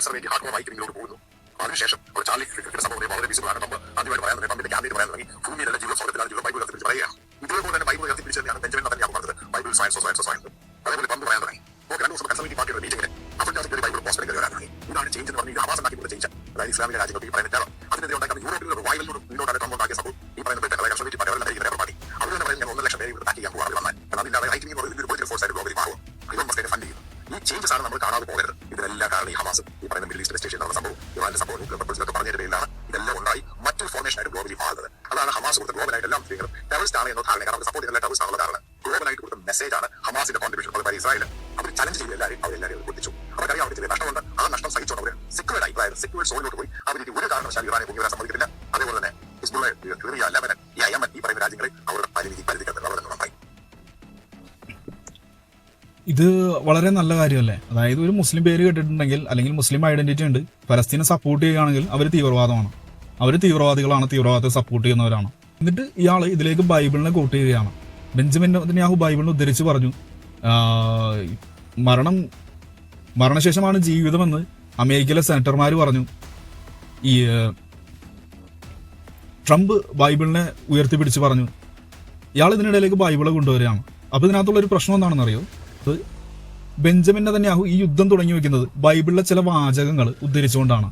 Conservative hard വായിക്കുന്നതിലോട്ട് പോകുന്നു. അതിനുശേഷം ഒരു ചാർലി ക്രിക്കറ്റ് സംഭവം വളരെ വിസിബിളാണ് നമ്മൾ ആദ്യമായിട്ട് പറയാൻ തന്നെ പമ്പിന്റെ ക്യാമ്പിന് പറയാൻ തുടങ്ങി. ഭൂമിയിലെ ജീവൻ സ്വർഗത്തിലാണ് ജീവൻ ബൈബിൾ കത്തിപ്പിടിച്ച് പറയുകയാണ് ഇതേപോലെ തന്നെ ബൈബിൾ കത്തിപ്പിടിച്ച് തന്നെയാണ് ബെഞ്ചമിൻ തന്നെ പറഞ്ഞത്. ബൈബിൾ സയൻസോ സയൻസോ സയൻസ് അതേപോലെ പമ്പ് പറയാൻ തുടങ്ങി. ഓക്കെ രണ്ട് ദിവസം കൺസർവേറ്റീവ് പാർട്ടിയുടെ അപ്പോൾ അഫ്രിക്കാസിന്റെ ബൈബിൾ പോസ്റ്റ് എടുക്കാൻ വരാൻ തുടങ്ങി. ഇതാണ് ചേഞ്ച് എന്ന് പറഞ്ഞാൽ ആവാസം ഉണ്ടാക്കി ചേഞ്ച് അതായത് ഇസ്ലാമിക രാജ്യങ്ങൾക്ക് ഈ പറയുന്ന terror. അതിനെതിരെ ഉണ്ടാക്കുന്ന യൂറോപ്പിൽ ഒരു മുന്നോട്ടാണ് അതായത് സെക്യൂർ സോണിലോട്ട് പോയി. അവർക്ക് ഒരു കാരണവശാലും ഇറാനെ പൊങ്ങി വരാൻ അതേപോലെ തന്നെ ഹിസ്ബുള്ള സിറിയ ലെബനൻ ഈ അയമൻ ഈ പറയുന്ന രാജ്യങ്ങളിൽ അവരുടെ പരിമിതി പരിധിക്കത്ത് അവിടെ നന്നായി ഇത് വളരെ നല്ല കാര്യമല്ലേ? അതായത് ഒരു മുസ്ലിം പേര് കേട്ടിട്ടുണ്ടെങ്കിൽ അല്ലെങ്കിൽ മുസ്ലിം ഐഡന്റിറ്റി ഉണ്ട് പലസ്തീനെ സപ്പോർട്ട് ചെയ്യുകയാണെങ്കിൽ അവർ തീവ്രവാദമാണ്. അവർ തീവ്രവാദികളാണ് തീവ്രവാദത്തെ സപ്പോർട്ട് ചെയ്യുന്നവരാണ്. എന്നിട്ട് ഇയാൾ ഇതിലേക്ക് ബൈബിളിനെ കോട്ട് ചെയ്യുകയാണ്. ബെഞ്ചമിൻ നെതന്യാഹു ബൈബിളിനെ ഉദ്ധരിച്ച് പറഞ്ഞു മരണം മരണശേഷമാണ് ജീവിതമെന്ന് അമേരിക്കയിലെ സെനറ്റർമാർ പറഞ്ഞു ഈ ട്രംപ് ബൈബിളിനെ ഉയർത്തിപ്പിടിച്ച് പറഞ്ഞു ഇയാൾ ഇതിനിടയിലേക്ക് ബൈബിൾ കൊണ്ടുവരികയാണ്. അപ്പോൾ ഇതിനകത്തുള്ള ഒരു പ്രശ്നം എന്താണെന്ന് അറിയോ ബെഞ്ചമിനെ നെതന്യാഹു ഈ യുദ്ധം തുടങ്ങി വെക്കുന്നത് ബൈബിളിലെ ചില വാചകങ്ങൾ ഉദ്ധരിച്ചുകൊണ്ടാണ്.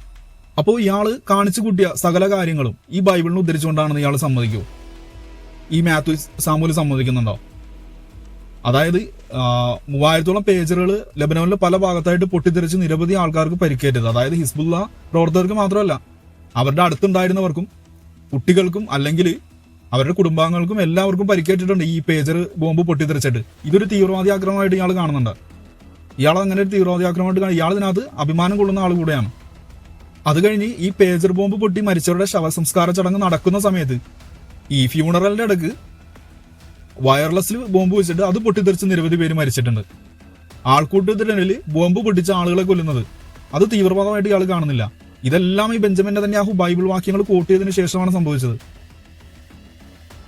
അപ്പോൾ ഇയാൾ കാണിച്ചു കൂട്ടിയ സകല കാര്യങ്ങളും ഈ ബൈബിളിനെ ഉദ്ധരിച്ചുകൊണ്ടാണെന്ന് ഇയാൾ സമ്മതിക്കുമോ ഈ മാത്യു സാമൂൽ സമ്മതിക്കുന്നുണ്ടോ? അതായത് മൂവായിരത്തോളം പേജറുകൾ ലബനോനിലെ പല ഭാഗത്തായിട്ട് പൊട്ടിത്തെറിച്ച് നിരവധി ആൾക്കാർക്ക് പരിക്കേറ്റത്. അതായത് ഹിസ്ബുല്ല പ്രവർത്തകർക്ക് മാത്രമല്ല അവരുടെ അടുത്തുണ്ടായിരുന്നവർക്കും കുട്ടികൾക്കും അല്ലെങ്കിൽ അവരുടെ കുടുംബാംഗങ്ങൾക്കും എല്ലാവർക്കും പരിക്കേറ്റിട്ടുണ്ട് ഈ പേജർ ബോംബ് പൊട്ടിത്തെറിച്ചിട്ട്. ഇതൊരു തീവ്രവാദി ആക്രമണമായിട്ട് ഇയാൾ കാണുന്നുണ്ട്. ഇയാൾ അങ്ങനെ ഒരു തീവ്രവാദി ആക്രമണമായിട്ട് കാണും. ഇയാൾ ഇതിനകത്ത് അഭിമാനം കൊള്ളുന്ന ആൾ കൂടെയാണ്. അത് കഴിഞ്ഞ് ഈ പേജർ ബോംബ് പൊട്ടി മരിച്ചവരുടെ ശവസംസ്കാര ചടങ്ങ് നടക്കുന്ന സമയത്ത് ഈ ഫ്യൂണറലിന്റെ ഇടയ്ക്ക് വയർലെസ്സിൽ ബോംബ് വെച്ചിട്ട് അത് പൊട്ടിത്തെറിച്ച് നിരവധി പേര് മരിച്ചിട്ടുണ്ട്. ആൾക്കൂട്ടത്തിനിടയിൽ ബോംബ് പൊട്ടിച്ച ആളുകളെ കൊല്ലുന്നത്. അത് തീവ്രവാദമായിട്ട് ഇയാൾ കാണുന്നില്ല. ഇതെല്ലാം ഈ ബെഞ്ചമിൻ നെതന്യാഹു ബൈബിൾ വാക്യങ്ങൾ കോട്ട് ശേഷമാണ് സംഭവിച്ചത്.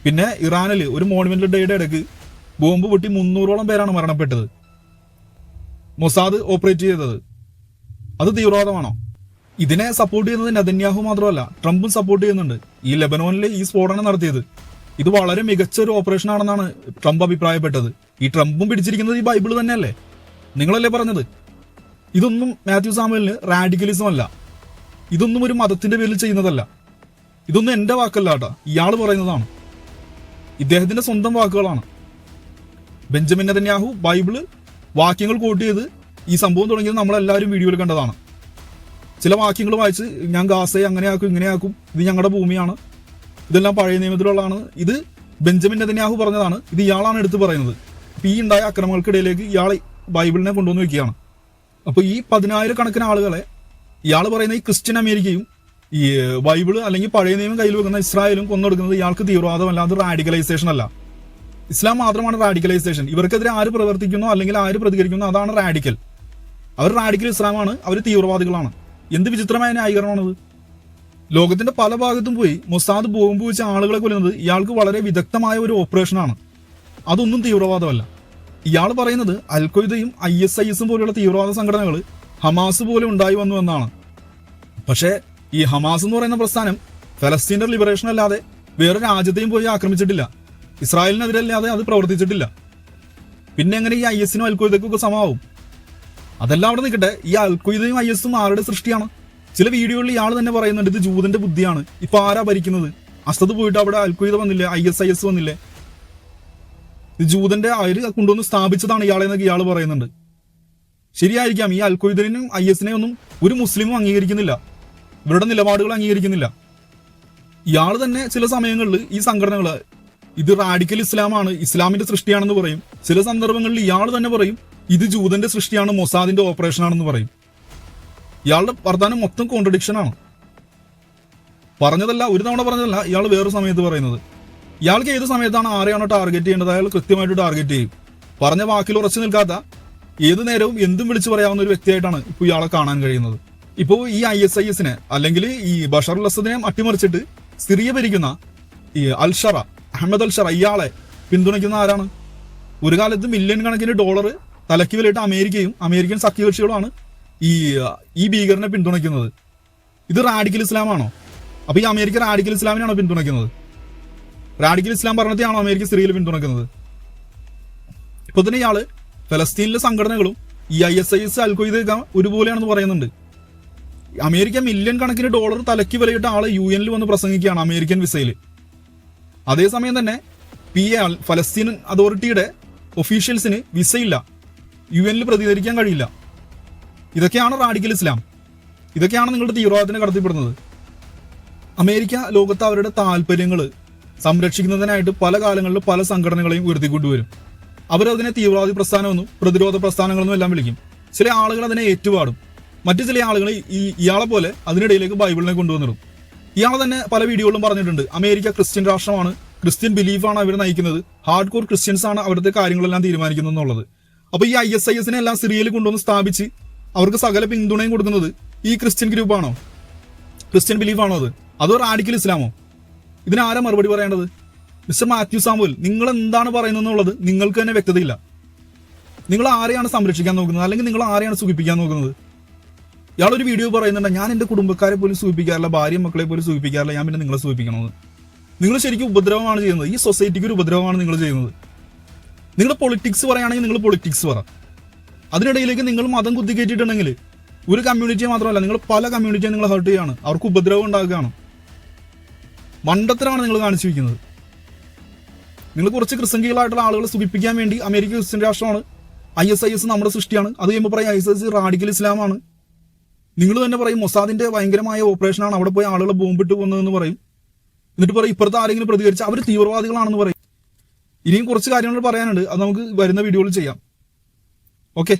പിന്നെ ഇറാനിൽ ഒരു മോണുമെന്റൽ ഡേയുടെ ഇടയ്ക്ക് ബോംബ് പൊട്ടി മുന്നൂറോളം പേരാണ് മരണപ്പെട്ടത്. മൊസാദ് ഓപ്പറേറ്റ് ചെയ്തത്. അത് തീവ്രവാദമാണോ? ഇതിനെ സപ്പോർട്ട് ചെയ്യുന്നത് നെതന്യാഹു മാത്രമല്ല ട്രംപും സപ്പോർട്ട് ചെയ്യുന്നുണ്ട്. ഈ ലെബനോനിൽ ഈ സ്ഫോടനം നടത്തിയത് ഇത് വളരെ മികച്ച ഒരു ഓപ്പറേഷൻ ആണെന്നാണ് ട്രംപ് അഭിപ്രായപ്പെട്ടത്. ഈ ട്രംപും പിടിച്ചിരിക്കുന്നത് ഈ ബൈബിൾ തന്നെയല്ലേ? നിങ്ങളല്ലേ പറഞ്ഞത്? ഇതൊന്നും മാത്യു സാമുവലിന് റാഡിക്കലിസം അല്ല. ഇതൊന്നും ഒരു മതത്തിന്റെ പേരിൽ ചെയ്യുന്നതല്ല. ഇതൊന്നും എന്റെ വാക്കല്ല കേട്ടോ. ഇയാൾ പറയുന്നതാണ്. ഇദ്ദേഹത്തിന്റെ സ്വന്തം വാക്കുകളാണ്. ബെഞ്ചമിൻ നെതന്യാഹു ബൈബിൾ വാക്യങ്ങൾ കോട്ട് ചെയ്ത് ഈ സംഭവം തുടങ്ങിയത് നമ്മളെല്ലാവരും വീഡിയോയിൽ കണ്ടതാണ്. ചില വാക്യങ്ങൾ വായിച്ച് ഞാൻ ഗാസയെ അങ്ങനെയാക്കും ഇങ്ങനെയാക്കും ഇത് ഞങ്ങളുടെ ഭൂമിയാണ്. ഇതെല്ലാം പഴയ നിയമത്തിലുള്ളതാണ്. ഇത് ബെഞ്ചമിൻ നെതന്യാഹു പറഞ്ഞതാണ്. ഇത് ഇയാളാണ് എടുത്തു പറയുന്നത്. അപ്പൊ ഈ ഉണ്ടായ അക്രമങ്ങൾക്കിടയിലേക്ക് ഇയാൾ ബൈബിളിനെ കൊണ്ടുവന്ന് വെക്കുകയാണ്. അപ്പൊ ഈ പതിനായിരക്കണക്കിന് ആളുകളെ ഇയാൾ പറയുന്ന ഈ ക്രിസ്ത്യൻ അമേരിക്കയും ഈ ബൈബിൾ അല്ലെങ്കിൽ പഴയ നിയമം കയ്യിൽ വെക്കുന്ന ഇസ്രായേലും കൊന്നെടുക്കുന്നത് ഇയാൾക്ക് തീവ്രവാദമല്ല അത് റാഡിക്കലൈസേഷൻ അല്ല. ഇസ്ലാം മാത്രമാണ് റാഡിക്കലൈസേഷൻ. ഇവർക്കെതിരെ ആര് പ്രവർത്തിക്കുന്നു അല്ലെങ്കിൽ ആര് പ്രതികരിക്കുന്നു അതാണ് റാഡിക്കൽ. അവർ റാഡിക്കൽ ഇസ്ലാമാണ് അവർ തീവ്രവാദികളാണ്. എന്ത് വിചിത്രമായ ന്യായീകരണമാണത്? ലോകത്തിന്റെ പല ഭാഗത്തും പോയി മൊസാദ് ബോംബ് വെച്ച ആളുകളെ കൊല്ലുന്നത് ഇയാൾക്ക് വളരെ വിദഗ്ധമായ ഒരു ഓപ്പറേഷനാണ്. അതൊന്നും തീവ്രവാദമല്ല. ഇയാൾ പറയുന്നത് അൽഖയ്ദയും ഐ എസ് ഐ എസും പോലെയുള്ള തീവ്രവാദ സംഘടനകൾ ഹമാസ് പോലെ ഉണ്ടായി വന്നു എന്നാണ്. പക്ഷേ ഈ ഹമാസ് എന്ന് പറയുന്ന പ്രസ്ഥാനം ഫലസ്തീന്റെ ലിബറേഷൻ അല്ലാതെ വേറെ രാജ്യത്തെയും പോയി ആക്രമിച്ചിട്ടില്ല. ഇസ്രായേലിനെതിരല്ലാതെ അത് പ്രവർത്തിച്ചിട്ടില്ല. പിന്നെ എങ്ങനെ ഈ ഐ എസിനും അൽഖയ്ദക്കും ഒക്കെ സമാവും അതെല്ലാം അവിടെ നിൽക്കട്ടെ. ഈ അൽഖയ്ദയും ഐ എസും ആരുടെ സൃഷ്ടിയാണ്? ചില വീഡിയോകളിൽ ഇയാൾ തന്നെ പറയുന്നുണ്ട് ഇത് ജൂതന്റെ ബുദ്ധിയാണ്. ഇപ്പൊ ആരാ ഭരിക്കുന്നത്? അസ്തത് പോയിട്ട് അവിടെ അൽഖ്വയ്ദ വന്നില്ലേ? ഐ എസ് ഐ എസ് വന്നില്ലേ? ഇത് ജൂതന്റെ അവർ കൊണ്ടുവന്ന് സ്ഥാപിച്ചതാണ് ഇയാളെ എന്നൊക്കെ ഇയാൾ പറയുന്നുണ്ട്. ശരിയായിരിക്കാം ഈ അൽഖ്വയ്ദനും ഐ എസിനെ ഒന്നും ഒരു മുസ്ലിമും അംഗീകരിക്കുന്നില്ല. ഇവരുടെ നിലപാടുകൾ അംഗീകരിക്കുന്നില്ല. ഇയാൾ തന്നെ ചില സമയങ്ങളിൽ ഈ സംഘടനകൾ ഇത് റാഡിക്കൽ ഇസ്ലാമാണ് ഇസ്ലാമിന്റെ സൃഷ്ടിയാണെന്ന് പറയും. ചില സന്ദർഭങ്ങളിൽ ഇയാൾ തന്നെ പറയും ഇത് ജൂതന്റെ സൃഷ്ടിയാണ് മൊസാദിന്റെ ഓപ്പറേഷൻ ആണെന്ന് പറയും. ഇയാളുടെ വർദ്ധാനം മൊത്തം കോൺട്രഡിക്ഷൻ ആണ്. പറഞ്ഞതല്ല ഒരു തവണ പറഞ്ഞതല്ല ഇയാൾ വേറൊരു സമയത്ത് പറയുന്നത്. ഇയാൾക്ക് ഏത് സമയത്താണ് ആരെയാണോ ടാർഗറ്റ് ചെയ്യേണ്ടത്? അയാൾ കൃത്യമായിട്ട് ടാർഗറ്റ് ചെയ്യും. പറഞ്ഞ വാക്കിൽ ഉറച്ചു നിൽക്കാത്ത ഏത് നേരവും എന്തും വിളിച്ചു പറയാവുന്ന ഒരു വ്യക്തിയായിട്ടാണ് ഇപ്പോൾ ഇയാളെ കാണാൻ കഴിയുന്നത്. ഇപ്പോൾ ഈ ഐ എസ് ഐ എസിനെ അല്ലെങ്കിൽ ഈ ബഷർ അൽ അസദിനെ അട്ടിമറിച്ചിട്ട് സിറിയ ഭരിക്കുന്ന ഈ അൽഷറ അഹമ്മദ് അൽഷറ ഇയാളെ പിന്തുണയ്ക്കുന്ന ആരാണ്? ഒരു കാലത്ത് മില്യൺ കണക്കിന് ഡോളർ തലയ്ക്ക് വിലയിട്ട് അമേരിക്കയും അമേരിക്കൻ സഖ്യകക്ഷികളുമാണ് ഈ ഈ ഭീകരനെ പിന്തുണയ്ക്കുന്നത്. ഇത് റാഡിക്കൽ ഇസ്ലാമാണോ? അപ്പൊ ഈ അമേരിക്ക റാഡിക്കൽ ഇസ്ലാമിനാണോ പിന്തുണയ്ക്കുന്നത്? റാഡിക്കൽ ഇസ്ലാം ഭരണത്തെയാണോ അമേരിക്ക സിറിയയിൽ പിന്തുണയ്ക്കുന്നത്? ഇപ്പൊ തന്നെ ഇയാൾ ഫലസ്തീനിലെ സംഘടനകളും ഈ I S I S Al Qaeda ഒരുപോലെയാണെന്ന് പറയുന്നുണ്ട്. അമേരിക്ക മില്യൺ കണക്കിന് ഡോളർ തലക്കി വിലയിട്ട ആൾ യു എനിൽ വന്ന് പ്രസംഗിക്കുകയാണ് അമേരിക്കൻ വിസയിൽ അതേസമയം തന്നെ പി എ ഫലസ്തീൻ അതോറിറ്റിയുടെ ഒഫീഷ്യൽസിന് വിസയില്ല യു എനിൽ പ്രതികരിക്കാൻ കഴിയില്ല. ഇതൊക്കെയാണ് റാഡിക്കൽ ഇസ്ലാം. ഇതൊക്കെയാണ് നിങ്ങളുടെ തീവ്രവാദത്തിന് കടത്തിപ്പെടുന്നത് അമേരിക്ക ലോകത്ത് അവരുടെ താല്പര്യങ്ങൾ സംരക്ഷിക്കുന്നതിനായിട്ട് പല കാലങ്ങളിലും പല സംഘടനകളെയും ഉയർത്തിക്കൊണ്ടുവരും. അവരതിനെ തീവ്രവാദി പ്രസ്ഥാനമെന്നും പ്രതിരോധ പ്രസ്ഥാനങ്ങളെന്നും എല്ലാം വിളിക്കും. ചില ആളുകൾ അതിനെ ഏറ്റുപാടും മറ്റു ചില ആളുകൾ ഈ ഇയാളെ പോലെ അതിനിടയിലേക്ക് ബൈബിളിനെ കൊണ്ടുവന്നിടും. ഇയാൾ തന്നെ പല വീഡിയോകളിലും പറഞ്ഞിട്ടുണ്ട്. അമേരിക്ക ക്രിസ്ത്യൻ രാഷ്ട്രമാണ്. ക്രിസ്ത്യൻ ബിലീഫാണ് അവർ നയിക്കുന്നത്. ഹാർഡ് കോർ ക്രിസ്ത്യൻസ് ആണ് അവിടുത്തെ കാര്യങ്ങളെല്ലാം തീരുമാനിക്കുന്നത് എന്നുള്ളത് അപ്പൊ ഈ ഐ എസ് ഐ എസിനെ എല്ലാം സിറിയയിൽ കൊണ്ടുവന്ന് സ്ഥാപിച്ച് അവർക്ക് സകല പിന്തുണയും കൊടുക്കുന്നത് ഈ ക്രിസ്ത്യൻ ഗ്രൂപ്പാണോ? ക്രിസ്ത്യൻ ബിലീഫാണോ അത്? അതോ റാഡിക്കൽ ഇസ്ലാമോ? ഇതിനാരാ മറുപടി പറയേണ്ടത്? മിസ്റ്റർ മാത്യു സാമുവൽ നിങ്ങൾ എന്താണ് പറയുന്നത് എന്നുള്ളത് നിങ്ങൾക്ക് തന്നെ വ്യക്തതയില്ല. നിങ്ങൾ ആരെയാണ് സംരക്ഷിക്കാൻ നോക്കുന്നത്? അല്ലെങ്കിൽ നിങ്ങൾ ആരെയാണ് സുഖിപ്പിക്കാൻ നോക്കുന്നത്? ഇയാളൊരു വീഡിയോ പറയുന്നുണ്ട് ഞാൻ എന്റെ കുടുംബക്കാരെ പോലും സൂചിപ്പിക്കാറില്ല ഭാര്യ മക്കളെ പോലും സൂചിപ്പിക്കാറില്ല ഞാൻ പിന്നെ നിങ്ങളെ സൂചിപ്പിക്കണമെന്ന് നിങ്ങൾ ശരിക്കും ഉപദ്രവമാണ് ചെയ്യുന്നത്. ഈ സൊസൈറ്റിക്ക് ഒരു ഉപദ്രവമാണ് നിങ്ങൾ ചെയ്യുന്നത്. നിങ്ങൾ പൊളിറ്റിക്സ് പറയുകയാണെങ്കിൽ നിങ്ങൾ പൊളിറ്റിക്സ് പറ. അതിനിടയിലേക്ക് നിങ്ങൾ മതം കുത്തിക്കയറ്റിയിട്ടുണ്ടെങ്കിൽ ഒരു കമ്മ്യൂണിറ്റിയെ മാത്രമല്ല നിങ്ങൾ പല കമ്മ്യൂണിറ്റിയെ നിങ്ങൾ ഹർട്ട് ചെയ്യുകയാണ് അവർക്ക് ഉപദ്രവം ഉണ്ടാക്കുകയാണ് മണ്ടത്തരമാണ് നിങ്ങൾ കാണിച്ചു വയ്ക്കുന്നത് നിങ്ങൾ കുറച്ച് ക്രിസ്തങ്കികളായിട്ടുള്ള ആളുകളെ സുഖിപ്പിക്കാൻ വേണ്ടി അമേരിക്ക ക്രിസ്ത്യൻ രാഷ്ട്രമാണ്. ഐ എസ് ഐ എസ് നമ്മുടെ സൃഷ്ടിയാണ്. അത് കഴിയുമ്പോൾ പറയും ഐ എസ് എസ് റാഡിക്കൽ ഇസ്ലാമാണ്. നിങ്ങൾ തന്നെ പറയും മൊസാദിന്റെ ഭയങ്കരമായ ഓപ്പറേഷനാണ് അവിടെ പോയി ആളുകളെ ബോംബിട്ട് കൊന്നതെന്ന് പറയും. എന്നിട്ട് പറയും ഇപ്പുറത്ത് ആരെങ്കിലും പ്രതികരിച്ച് അവർ തീവ്രവാദികളാണെന്ന് പറയും. ഇനിയും കുറച്ച് കാര്യങ്ങൾ പറയാനുണ്ട്. അത് നമുക്ക് വരുന്ന വീഡിയോയിൽ ചെയ്യാം. ഓക്കെ